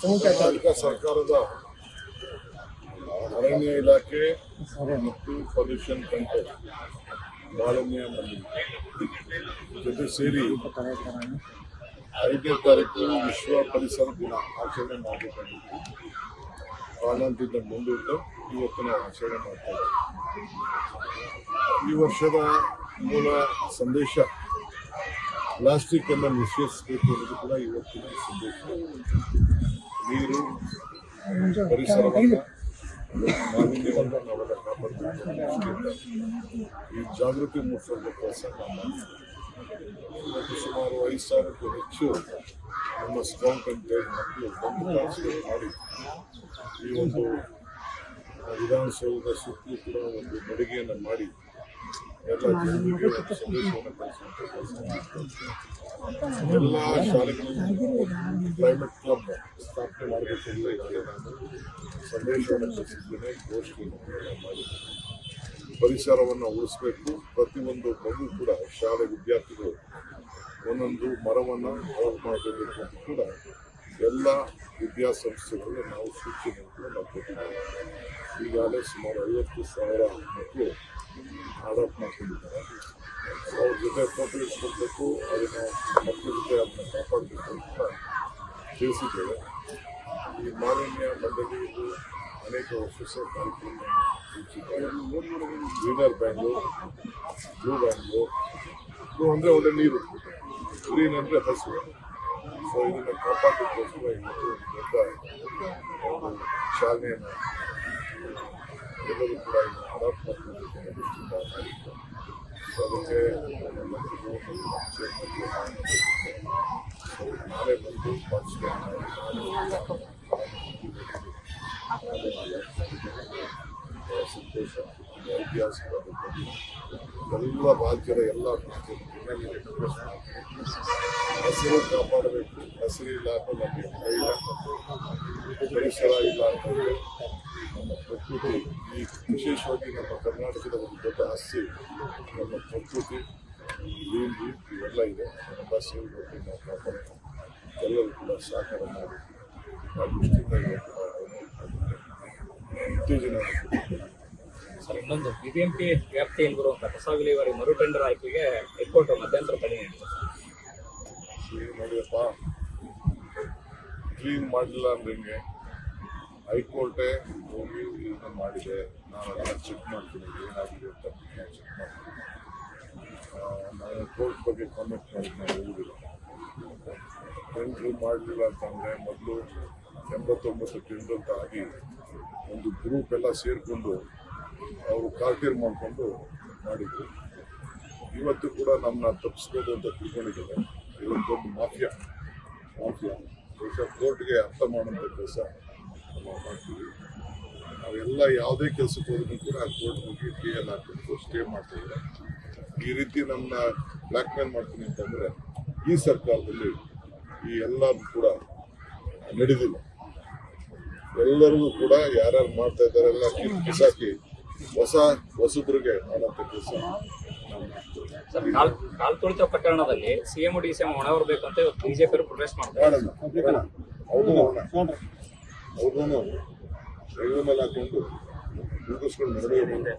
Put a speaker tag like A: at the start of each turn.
A: ಕರ್ನಾಟಕ ಸರ್ಕಾರದ ಅರಣ್ಯ ಇಲಾಖೆ ಮತ್ತು ಪೊಲ್ಯೂಷನ್ ಕಂಟ್ರೋಲ್ ಮಾಲಿನ್ಯ ಜೊತೆ ಸೇರಿ ಐದನೇ ತಾರೀಕು ವಿಶ್ವ ಪರಿಸರ ದಿನ ಆಚರಣೆ ಮಾಡಬೇಕಾಗಿತ್ತು ಕಾರಣದಿಂದ ಮುಂದಿಟ್ಟು ಇವತ್ತು ನಾವು ಆಚರಣೆ ಮಾಡ್ತಾ ಈ ವರ್ಷದ ಮೂಲ ಸಂದೇಶ ಪ್ಲಾಸ್ಟಿಕ್ ಅನ್ನು ನಿಷೇಧಿಸಬೇಕು ಅನ್ನೋದು ಕೂಡ ಇವತ್ತಿನ ಸಂದೇಶ. ಪರಿಸರವನ್ನು ಮಾಲಿನ್ಯವನ್ನು ನಾವೆಲ್ಲ ಈ ಜಾಗೃತಿ ಮೂಡಿಸುವಂಥ ಕೆಲಸ ಇವತ್ತು ಸುಮಾರು ಐದು ಸಾವಿರಕ್ಕೂ ಹೆಚ್ಚು ನಮ್ಮ ಸ್ಕೌಂಟ್ ಅಂತ ಹೇಳಿ ಮಕ್ಕಳು ಬಂದು ಪಾರ್ಟಿಸಿಪೇಟ್ ಮಾಡಿ. ಈ ಒಂದು ವಿಧಾನಸೌಧದ ಸುತ್ತಲೂ ಕೂಡ ಒಂದು ನಡಿಗೆಯನ್ನು ಮಾಡಿ. ಎಲ್ಲ ಶಾಲೆಗಳಲ್ಲಿ ಕ್ಲೈಮೇಟ್ ಕ್ಲಬ್ ಸ್ಥಾಪನೆ ಮಾಡಬೇಕು ಅಂತ ಈಗಾಗಲೇ ನಾನು ಸಂದೇಶವನ್ನು ಕಳಿಸಿದ್ದೇನೆ ಘೋಷಣೆಯನ್ನು ಮಾಡಿದ್ದೇನೆ ಪರಿಸರವನ್ನು ಉಳಿಸಬೇಕು. ಪ್ರತಿಯೊಂದು ಮಗು ಕೂಡ ಶಾಲೆ ವಿದ್ಯಾರ್ಥಿಗಳು ಒಂದೊಂದು ಮರವನ್ನು ಮಾಡಬೇಕು ಕೂಡ ಎಲ್ಲ ವಿದ್ಯಾಸಂಸ್ಥೆಗಳು ನಾವು ಸೂಚಿ ಕೂಡ ನಾವು ಕೊಟ್ಟಿದ್ದೇವೆ ಈಗಾಗಲೇ ಸುಮಾರು ಐವತ್ತು ಸಾವಿರ ಮಕ್ಕಳು ಅಡಾಪ್ಟ್ ಮಾಡ್ಕೊಂಡಿದ್ದಾರೆ. ಅವ್ರ ಜೊತೆ ಫೋಟೋ ಇಟ್ಕೊಳ್ಬೇಕು ಅದನ್ನು ಮಕ್ಕಳ ಜೊತೆ ಅದನ್ನು ಕಾಪಾಡಬೇಕು ಅಂತ ತಿಳಿಸಿದ್ದೇವೆ. ಈ ಮಾಲಿನ್ಯ ಮಂಡಳಿಯು ಅನೇಕ ಹೊಸ ಕಾರ್ಯಕ್ರಮ greener Bangalore blue Bangalore. Blue ಅಂದರೆ ಒಳ್ಳೆ ನೀರು. ಗ್ರೀನ್ ಅಂದರೆ ಹಸಿರು. ಸೊ ಇದನ್ನು ಕಾಪಾಡಲಿಕ್ಕೋಸ್ಕರ ಇವತ್ತು ಒಂದು ದೊಡ್ಡ ಒಂದು ಚಾಲನೆಯನ್ನು ಎಲ್ಲರೂ ಕೂಡ ಇದನ್ನು ಅಡಾಪ್ಟ್ ಮಾಡಬೇಕು ಅನ್ನೋ ದೃಷ್ಟಿಯಿಂದ ಮಾಡಿದ್ದು ಸೊ ಅದಕ್ಕೆ ನನ್ನ ಮಂತ್ರಿಗಳು ಮತ್ತು ನಮ್ಮ ಚೇರ್ಮನ್ಗಳು ಸೊ ನಾಳೆ ಬಂದು ಪಾರ್ಟಿಸಿಪೇಟ್ ಮಾಡಿ ಎಲ್ಲ ರಾಜ್ಯದ ಎಲ್ಲ ಹಸಿರು ಕಾಪಾಡಬೇಕು. ಹಸಿರು ಇಲ್ಲ ಅಂತ ನಮಗೆ ಇಲ್ಲ. ಪರಿಸರ ಇಲ್ಲ ಅಂತಂದರೆ ನಮ್ಮ ಪ್ರಕೃತಿ, ಈ ವಿಶೇಷವಾಗಿ ನಮ್ಮ ಕರ್ನಾಟಕದ ಒಂದು ದೊಡ್ಡ ಆಸ್ತಿ ನಮ್ಮ ಪ್ರಕೃತಿ ನೀರು ಇವೆಲ್ಲ ಇದೆ. ಎಲ್ಲ ಸೇರಿಕೊಂಡು ನಾವು ಕಾಪಾಡೋಣ ಎಲ್ಲರೂ ಕೂಡ ಸಹಕಾರ ಮಾಡಬೇಕು ಆ ದೃಷ್ಟಿಯಿಂದ ಇವತ್ತು ನಾವು ಉತ್ತೇಜನ
B: ಸರ್ ಇನ್ನೊಂದು ಬಿಬಿಎಂಪಿ ವ್ಯಾಪ್ತಿಯಲ್ಲಿ ಬರುವಂತಹ ಕಸ ವಿಲೇವಾರಿ ಮರು ಟೆಂಡರ್ ಆಯ್ಕೆಗೆ ಹೈಕೋರ್ಟ್ ಮಧ್ಯಂತರ ತಡೆ ನೀಡಿದೆ.
A: ಕ್ಲೀನ್ ಮಾಡಿಯಪ್ಪ. ಕ್ಲೀನ್ ಮಾಡಲಿಲ್ಲ ಅಂದ್ರೆ ಹಿಂಗೆ? ಹೈಕೋರ್ಟೇ ಹೋಗಿ ಇದನ್ನ ಮಾಡಿದೆ. ನಾನು ಅದನ್ನ ಚೆಕ್ ಮಾಡ್ತೀನಿ. ಏನಾಗಿದೆ ಅಂತ ಚೆಕ್ ಮಾಡ್ತೀನಿ. ನಾನು ಕೋರ್ಟ್ ಬಗ್ಗೆ ಕಾಮೆಂಟ್ ಮಾಡಿ ನಾನು ಹೇಳುವುದಿಲ್ಲ ಟೆಂಡ್ರು ಮಾಡಲಿಲ್ಲ ಅಂತಂದರೆ ಮೊದಲು ಎಂಬತ್ತೊಂಬತ್ತು ಟೆಂಡ್ರ್ ಆಗಿ ಒಂದು ಗ್ರೂಪ್ ಎಲ್ಲ ಸೇರಿಕೊಂಡು ಅವರು ಕಾರ್ಟೀರ್ ಮಾಡಿಕೊಂಡು ಮಾಡಿದ್ರು. ಇವತ್ತು ಕೂಡ ನಮ್ಮನ್ನ ತಪ್ಪಿಸ್ಬೋದು ಅಂತ ತಿಳ್ಕೊಂಡಿದ್ದಾರೆ ಇವತ್ತು ದೊಡ್ಡ ಮಾಫಿಯಾ. ಮಾಫಿಯಾ. ಬಹುಶಃ ಕೋರ್ಟ್ಗೆ ಅರ್ಥ ಮಾಡುವಂಥ ಕೆಲಸ ನಾವು ಮಾಡ್ತೀವಿ. ನಾವೆಲ್ಲ ಯಾವುದೇ ಕೆಲಸಕ್ಕೆ ಹೋದ್ರು ಕೂಡ ಕೋರ್ಟ್ ಹೋಗಿ ಟಿ ಎಲ್ ಹಾಕ್ಬಿಟ್ಟು ಸ್ಟೇ ಮಾಡ್ತಿದ್ದಾರೆ. ಈ ರೀತಿ ನಮ್ಮನ್ನ ಬ್ಲ್ಯಾಕ್ ಮೇಲ್ ಮಾಡ್ತೀನಿ ಅಂತಂದರೆ ಈ ಸರ್ಕಾರದಲ್ಲಿ ಈ ಎಲ್ಲರೂ ಕೂಡ ನಡೆದಿಲ್ಲ. ಎಲ್ಲರಿಗೂ ಕೂಡ ಯಾರ್ಯಾರು ಮಾಡ್ತಾ ಇದ್ದಾರೆ ಎಲ್ಲ ಕಿಸಾಕಿ ಹೊಸ ಹೊಸಬ್ರಿಗೆ ಕೆಲಸ ಮಾಡ್ತೀವಿ
B: ಸರ್ ಕಾಲ್ ಕಾಲ್ ತುಳಿತ ಪ್ರಕರಣದಲ್ಲಿ ಸಿಎಂ ಡಿ ಸಿಎಂ ಹೊಣೆ ಹೊರಬೇಕು ಅಂತ ಇವತ್ತು ಬಿಜೆಪಿ ಪ್ರೊಟೆಸ್ಟ್ ಮಾಡ್ತಾರೆ.
A: ಮಾಡೋಣ ಅವ್ರನ್ನೂ ಅವ್ರನ್ನೂ ರೈಲ್ವೆ ಮೇಲೆ ಹಾಕೊಂಡು ಮುಗಿಸ್ಕೊಂಡು ನಡೆಯಬೇಕು.